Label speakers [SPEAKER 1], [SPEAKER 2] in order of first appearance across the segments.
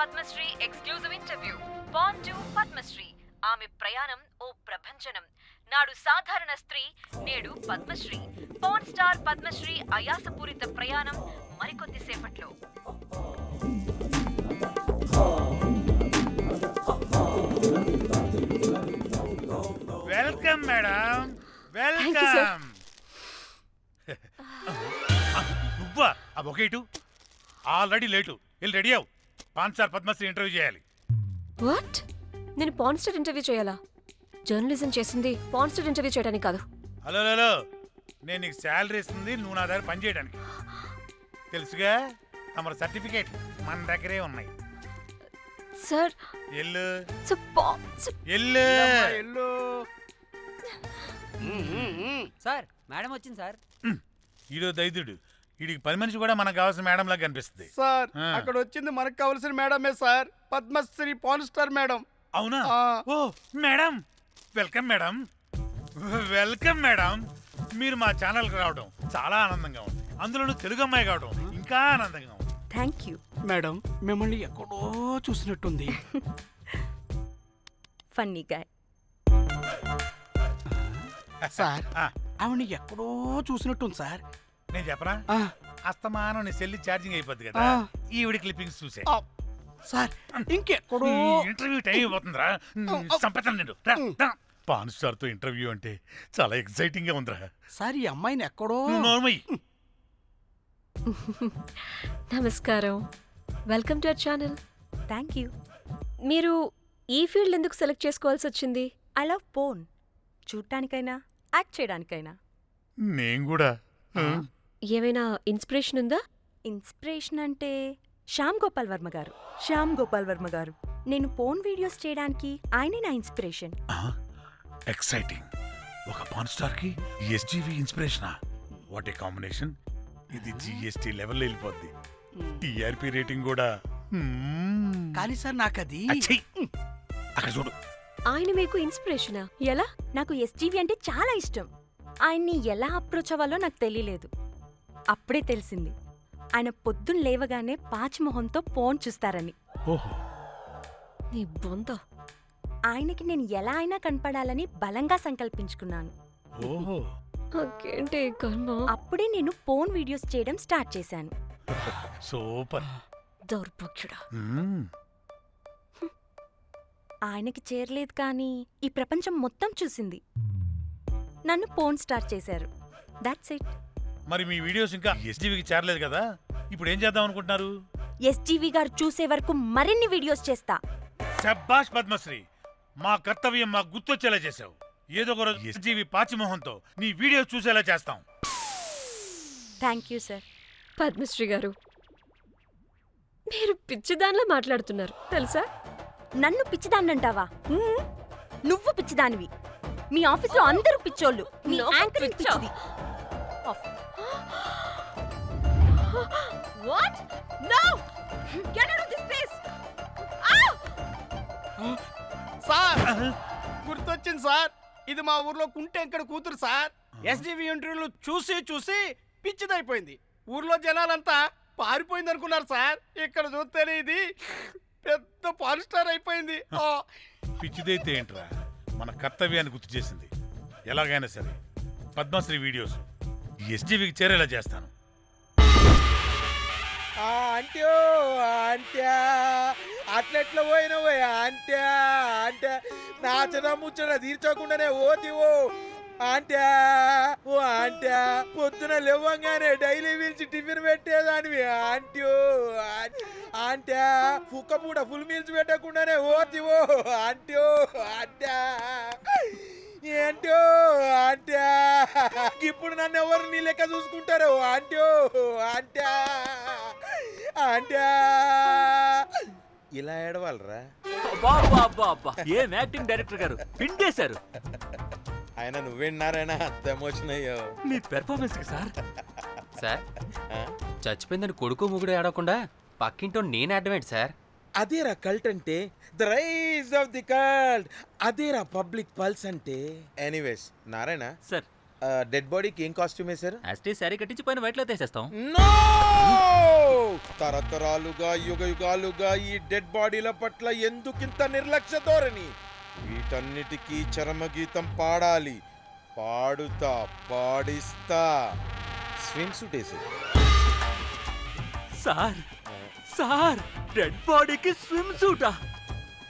[SPEAKER 1] Padmashri exclusive interview. Born to Padmashri. ఆమె ప్రయాణం ఓ ప్రభంజనం. నాడు సాధారణ స్త్రీ నేడు పద్మశ్రీ. పాన్ స్టార్ పద్మశ్రీ అయాసపూరిత ప్రయాణం మరికొద్ది సేపట్లో.
[SPEAKER 2] Welcome madam.
[SPEAKER 3] Thank you, sir.
[SPEAKER 2] Welcome. నువ్వా? ఆ బొకే ఇటు. Already late. వెళ్ళి రెడీ అవు పాన్ సార్ పద్మశ్రీ ఇంటర్వ్యూ చేయాలి.
[SPEAKER 3] వాట్? నేను పాన్స్టర్ ఇంటర్వ్యూ చేయాలా? జర్నలిజం చేసింది పాన్స్టర్ ఇంటర్వ్యూ చేయడానికి కాదు.
[SPEAKER 2] హలో హలో నేను నీకు శాలరీ ఇస్తుంది నువ్వు నా దగ్గర పని చేయడానికి. తెలుసుగా? తమరు సర్టిఫికేట్ మన దగ్గరే ఉన్నాయి.
[SPEAKER 3] సార్.
[SPEAKER 2] ఎల్లు. ఎల్లు.
[SPEAKER 4] ఎల్లు.
[SPEAKER 5] సార్ మేడం వచ్చింది సార్.
[SPEAKER 2] ఈడో దైదుడు వీడికి పని మనిషి కూడా మనకు కావాల్సిన మేడం లాగా కనిపిస్తుంది.
[SPEAKER 4] సార్
[SPEAKER 2] ఆ.
[SPEAKER 4] అక్కడ వచ్చింది మనకు కావాల్సిన మేడమే sir? Padmashri pan star madam
[SPEAKER 2] అవునా?
[SPEAKER 4] ఆ.
[SPEAKER 2] ఓ madam welcome madam welcome madam మీరు మా ఛానల్కి రావడం చాలా ఆనందంగా ఉంది. అందులోనూ తెలుగు అమ్మాయి కావడం ఇంకా ఆనందంగా ఉంది.
[SPEAKER 6] థ్యాంక్ యూ
[SPEAKER 4] మేడం మిమ్మల్ని ఎక్కడో చూసినట్టుంది.
[SPEAKER 6] ఫన్నీ గాయ్
[SPEAKER 4] సార్
[SPEAKER 2] ఆ,
[SPEAKER 4] ఆవిడ ఎక్కడో చూసినట్టుంది సార్.
[SPEAKER 2] నేను చెప్పరా
[SPEAKER 4] ఆ,
[SPEAKER 2] అస్తమానం నీ సెల్లి ఛార్జింగ్ అయిపోద్ది కదా. ఈవిడ క్లిప్పింగ్స్ చూసే.
[SPEAKER 4] సార్ ఇంకెక్కడో
[SPEAKER 2] ఇంటర్వ్యూ టైం అయిపోతుందిరా. సంపేతాను నేను. పాన్ స్టార్తో ఇంటర్వ్యూ అంటే చాలా ఎక్సైటింగ్గా ఉందిరా.
[SPEAKER 4] సార్ ఈ అమ్మాయిని ఎక్కడో
[SPEAKER 2] నోర్మయ్యి
[SPEAKER 3] నమస్కారం. Welcome to our channel
[SPEAKER 6] thank you
[SPEAKER 3] మీరు ఈ ఫీల్డ్ ఎందుకు సెలెక్ట్ చేసుకోవాల్సి వచ్చింది?
[SPEAKER 6] ఐ లవ్ పోన్ చూడటానికైనా యాక్ట్ చేయడానికైనా.
[SPEAKER 2] నేను కూడా. ఆ.
[SPEAKER 3] ఏమైనా ఇన్స్పిరేషన్ ఉందా?
[SPEAKER 6] ఇన్స్పిరేషన్ అంటే శ్యామ్ గోపాల్ వర్మ గారు. శ్యామ్ గోపాల్ వర్మ గారు. నేను పోన్ వీడియోస్ చేయడానికి ఆయనే నా ఇన్స్పిరేషన్.
[SPEAKER 2] ఎక్సైటింగ్. ఒక పాన్ స్టార్కి ఎస్జీవి ఇన్స్పిరేషనా? What a combination. ఇది జిఎస్టీ లెవెల్ వెళ్ళిపోద్ది. టిఆర్పి రేటింగ్ కూడా.
[SPEAKER 4] కానీ సార్ నాకు అది.
[SPEAKER 2] అక్కడ చూడు.
[SPEAKER 3] ఆయన మీకు ఇన్స్పిరేషనా? ఎలా?
[SPEAKER 6] నాకు ఎస్జీవి అంటే చాలా ఇష్టం. ఆయన్ని ఎలా అప్రోచ్ అవ్వాలో నాకు తెలియలేదు. అప్పుడే తెలిసింది. ఆయన పొద్దున్న లేవగానే పాచిమొహంతో పోన్ చూస్తారని.
[SPEAKER 2] ఓహో.
[SPEAKER 3] నీ బొంద
[SPEAKER 6] ఆయనకి నేను ఎలా అయినా కనపడాలని బలంగా సంకల్పించుకున్నాను.
[SPEAKER 2] ఓహో.
[SPEAKER 3] నాకేంటి ఈ కర్మ
[SPEAKER 6] అప్పుడే నేను పోన్ వీడియోస్ చేయడం స్టార్ట్ చేశాను.
[SPEAKER 2] సూపర్.
[SPEAKER 3] దౌర్భాగ్యుడా.
[SPEAKER 2] మ్మ్.
[SPEAKER 6] ఆయనకి చేరలేదు కానీ ఈ ప్రపంచం మొత్తం చూసింది. నన్ను పోన్ స్టార్ట్ చేశారు. దాట్స్ ఇట్
[SPEAKER 2] మరి మీ వీడియోస్ ఇంకా ఎస్జీవికి చేరలేదు కదా? ఇప్పుడు ఏం చేద్దాం అనుకుంటున్నారు?
[SPEAKER 6] ఎస్జీవి గారు చూసే వరకు మరిన్ని వీడియోస్ చేస్తా.
[SPEAKER 2] శబ్బాష్ పద్మశ్రీ మా కర్తవ్యం మాకు గుర్తొచ్చేలా చేసావు ఏదో ఒక రోజు ఎస్జీవి పాచిమోహంతో నీ వీడియో చూసేలా చేస్తాం.
[SPEAKER 6] Thank you sir.
[SPEAKER 3] పద్మశ్రీ గారు మీరు పిచ్చిదానిలా మాట్లాడుతున్నారు తెలుసా?
[SPEAKER 6] నన్ను పిచ్చిదాన్నంటావా? హ్మ్? నువ్వు పిచ్చిదానివి. మీ ఆఫీస్లో అందరూ పిచ్చోళ్ళు. నీ యాంకరింగ్
[SPEAKER 3] పిచ్చా?
[SPEAKER 6] పిచ్చిది. Off.
[SPEAKER 3] What no get out of this place
[SPEAKER 4] sir! గుర్తొచ్చింది సార్. ఇది మా ఊర్లో కుంటే ఇక్కడ కూతురు సార్. ఎస్జీవి ఇంటర్వ్యూలు చూసి చూసి పిచ్చిదైపోయింది. ఊర్లో జనాలంతా పారిపోయింది అనుకున్నారు సార్. ఇక్కడ చూస్తేనే ఇది పెద్ద పాన్ స్టార్ అయిపోయింది. ఆ,
[SPEAKER 2] పిచ్చిదైతే ఏంట్రా? మన కర్తవ్యాన్ని గుర్తు చేసింది. ఎలాగైనా సరే పద్మశ్రీ వీడియోస్ ఎస్జీవికి చేరేలా చేస్తాను.
[SPEAKER 7] అంట్యో అంట్యా అట్లెట్లా పోయినవే అంట్యా అంటే చిన్న ముచ్చట తీర్చకుండానే ఓతివో అంట్యా ఓ అంట్యా పొద్దున లేవంగానే డైలీ పిలిచి టిఫిన్ పెట్టేదానివి ఆంట్యో అంట్యా కుక్క పూట ఫుల్ మీల్స్ పెట్టకుండానే ఓతివో అంట్యో అంట్యా ఏంటో అంట్యా ఇప్పుడు నన్ను ఎవరు నీ లెక్క చూసుకుంటారు? అంట్యో అంట్యా అంట్యా ఇలా ఏడవాలరా?
[SPEAKER 5] అబ్బా అబ్బా అబ్బా ఏం యాక్టింగ్ డైరెక్టర్ గారు? పిండేశారు.
[SPEAKER 7] ఆయన నువ్వేనారాయణ అంత ఎమోషన్ అయ్యో.
[SPEAKER 5] మీ పెర్ఫార్మెన్స్కి సార్.
[SPEAKER 8] సార్? చచ్చిపోయిందని కొడుకు ముగుడు ఏడవకుండా పక్కింటో నేను అడ్డమేంటి సార్.
[SPEAKER 7] అదేరా కల్ట్ అంటే? The rise of the cult అదేరా పబ్లిక్ పల్స్ అంటే? ఎనీవేస్ నారాయణ?
[SPEAKER 5] సార్
[SPEAKER 7] డెడ్ బాడీకి ఏం కాస్ట్యూమ్ వేశారు?
[SPEAKER 5] యాస్టీ శారీ కట్టించి పైన వైట్లో తీసేస్తాం.
[SPEAKER 7] నో తరతరాలుగా యుగ యుగాలుగా ఈ డెడ్ బాడీల పట్ల ఎందుకింత నిర్లక్ష్య ధోరణి? వీటన్నిటికీ చరమగీతం పాడాలి. పాడుతా పాడిస్తా. స్విమ్ సూట్ వేసి
[SPEAKER 5] సార్ సార్ డెడ్ బాడీకి swim సూటా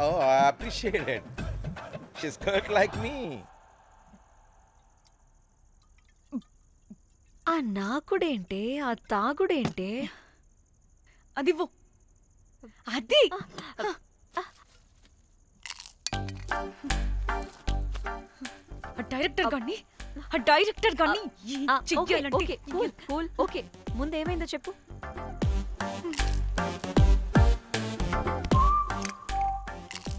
[SPEAKER 7] oh I appreciate it she's cut like me
[SPEAKER 3] ఆ నాకుడేంటే ఆ తాగుడేంటే?
[SPEAKER 9] అది ఇవ్వు. అది. ఆ డైరెక్టర్ గాని ఆ డైరెక్టర్ గాని
[SPEAKER 3] okay okay cool. Cool okay ముందు ఏమైందో చెప్పు.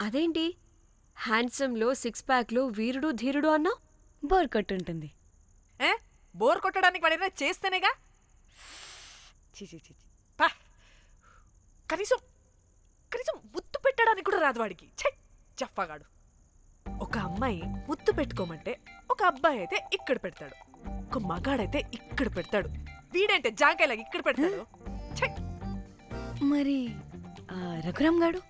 [SPEAKER 3] అదేంటి? హ్యాండ్సమ్లో సిక్స్ ప్యాక్లో వీరుడు ధీరుడు అన్నా
[SPEAKER 9] బోర్ ఉంటుంది
[SPEAKER 10] ఏ? బోర్ కొట్టడానికి వాడైనా చేస్తేనేగా? చీ చీ చీ చీ. పా. కనీసం కనీసం ముత్తు పెట్టడానికి కూడా రాదు వాడికి. ఛై చెప్పగాడు ఒక అమ్మాయి ముత్తు పెట్టుకోమంటే ఒక అబ్బాయి అయితే ఇక్కడ పెడతాడు. ఒక మగాడైతే ఇక్కడ పెడతాడు. వీడంటే జాంకాయలాగా ఇక్కడ పెడతాడు? ఛై.
[SPEAKER 9] మరి ఆ, రఘురామ్ గాడు?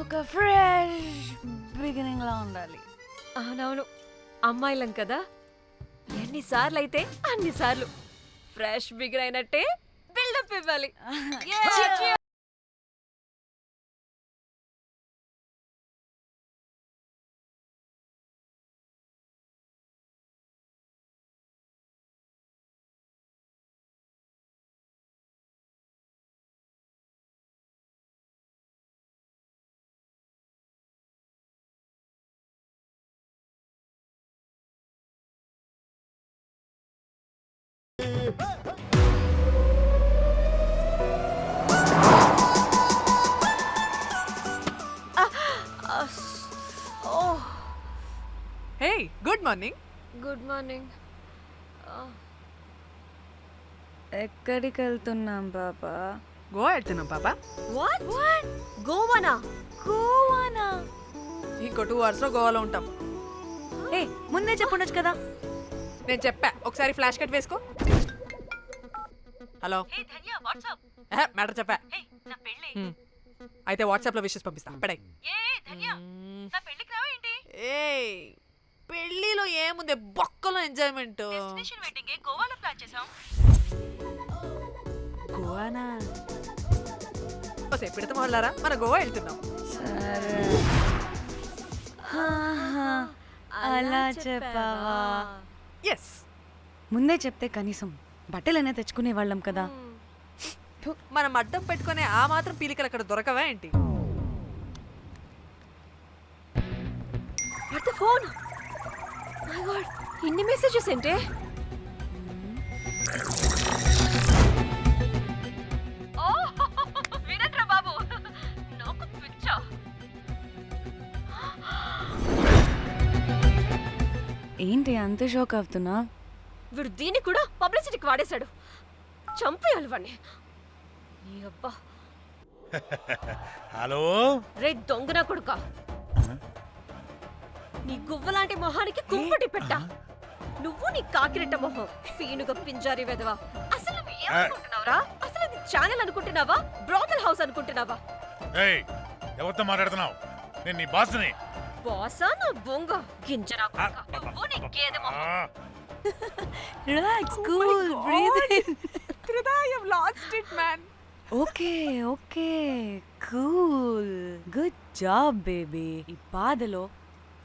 [SPEAKER 9] ఒక ఫ్రెష్ బిగినింగ్ లా ఉండాలి.
[SPEAKER 3] అవునవును. అమ్మాయిలం కదా. ఎన్నిసార్లు అయితే అన్నిసార్లు ఫ్రెష్ బిగర్ అయినట్టే బిల్డప్ ఇవ్వాలి.
[SPEAKER 10] మార్నింగ్?
[SPEAKER 3] Good morning.
[SPEAKER 9] ఎక్కడికి వెళ్తున్నాం పాపా
[SPEAKER 10] గోవా వెళ్తున్నాం పాప
[SPEAKER 3] వాట్? వాట్ గోవానా?
[SPEAKER 9] గోవానా?
[SPEAKER 10] ఇంకో టూ అవర్స్లో గోవాలో ఉంటాం.
[SPEAKER 9] ఏ ముందే చెప్పుండొచ్చు కదా?
[SPEAKER 10] నేను చెప్పా. ఒకసారి ఫ్లాష్ కట్ వేసుకో. హలో. మ్యాటర్ చెప్పా. అయితే వాట్సాప్లో విషెస్ పంపిస్తా. పడాయి. ఏ పెళ్ళిలో ఏముంది? బొక్కలో ఎంజాయ్మెంట్. గోవానా? ఓసే పెడతాం వాళ్ళారా? మన గోవా వెళ్తున్నాం.
[SPEAKER 9] సరే. అలా చెప్పావా?
[SPEAKER 10] ఎస్
[SPEAKER 9] ముందే చెప్తే కనీసం బట్టలైనా తెచ్చుకునే వాళ్ళం కదా.
[SPEAKER 10] మనం అడ్డం పెట్టుకునే ఆ మాత్రం పీలికలు అక్కడ దొరకవా ఏంటి?
[SPEAKER 3] ఫోన్. మై గాడ్ మెసేజెస్ ఏంటే?
[SPEAKER 9] ఏంటి అంత షోక్ అవుతున్నా?
[SPEAKER 3] వీడు దీన్ని కూడా పబ్లిసిటీకి వాడేశాడు. చంపేయాలి వాడిని నీ అబ్బా.
[SPEAKER 2] హలో?
[SPEAKER 3] రే దొంగన కొడుక? నీ గువ్వలాంటి మొహానికి కుంపటి పెట్ట. నువ్వు నీ కాకిరెట్ట మొహం పీనుగ పింజారి వెదవా అసలు నువ్వు ఏమనుకుంటున్నావురా అసలు ఇది ఛానల్ అనుకుంటున్నావా? బ్రోకల్ హౌస్ అనుకుంటున్నావా?
[SPEAKER 2] ఏయ్ ఎవరితో మాట్లాడుతున్నావు? నేను నీ బాస్ని.
[SPEAKER 3] బాసా? నా బొంగ. గింజరా. నువ్వు నీ గేదె మొహం.
[SPEAKER 9] Relax cool breathe in
[SPEAKER 10] lost it man
[SPEAKER 9] okay okay cool good job baby ఈ బాధలో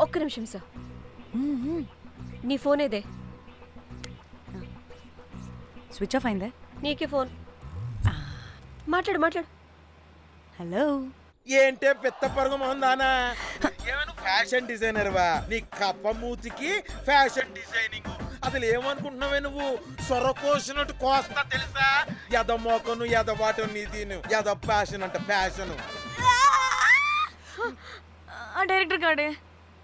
[SPEAKER 3] ఒక్క నిమిషం సార్. నీ ఫోన్ ఏదే
[SPEAKER 9] స్విచ్ ఆఫ్ అయిందే
[SPEAKER 3] నీకే ఫోన్ మాట్లాడు మాట్లాడు
[SPEAKER 9] హలో
[SPEAKER 7] ఏంటే పెద్ద పరుగు మొహందానా ఫ్యాషన్ డిజైనర్ వా నీ కప్ప మూతికి ఫ్యాషన్ డిజైనింగ్ అసలు ఏమనుకుంటున్నావే నువ్వు సొర కోసినట్టు కోస్తా తెలుసా ఎద మోకను ఎద వాటను నీ దీని ఎద ఫ్యాషన్ అంట ఫ్యాషన్
[SPEAKER 9] ఆ డైరెక్టర్ గాడే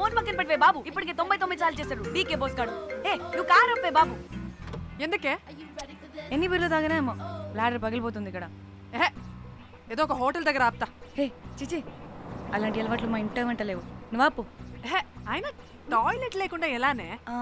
[SPEAKER 9] ఫోన్ పక్కన పెట్టవే బాబు. ఇప్పటికే తొంభై తొమ్మిది సార్లు చేశాడు. డీకే బోస్ గాడు. ఏ నువ్వు కారు అప్పే బాబు.
[SPEAKER 10] ఎందుకే?
[SPEAKER 9] ఎన్ని బిర్లు తాగినాయేమో లాడర్ పగిలిపోతుంది ఇక్కడ.
[SPEAKER 10] ఎహె, ఏదో ఒక హోటల్ దగ్గర ఆపుతా.
[SPEAKER 9] హే చిచి అలాంటి అలవాట్లు మా ఇంట వెంట లేవు. నువ్వు ఆపు.
[SPEAKER 10] ఎహె, ఆయన టాయిలెట్ లేకుండా ఎలానే?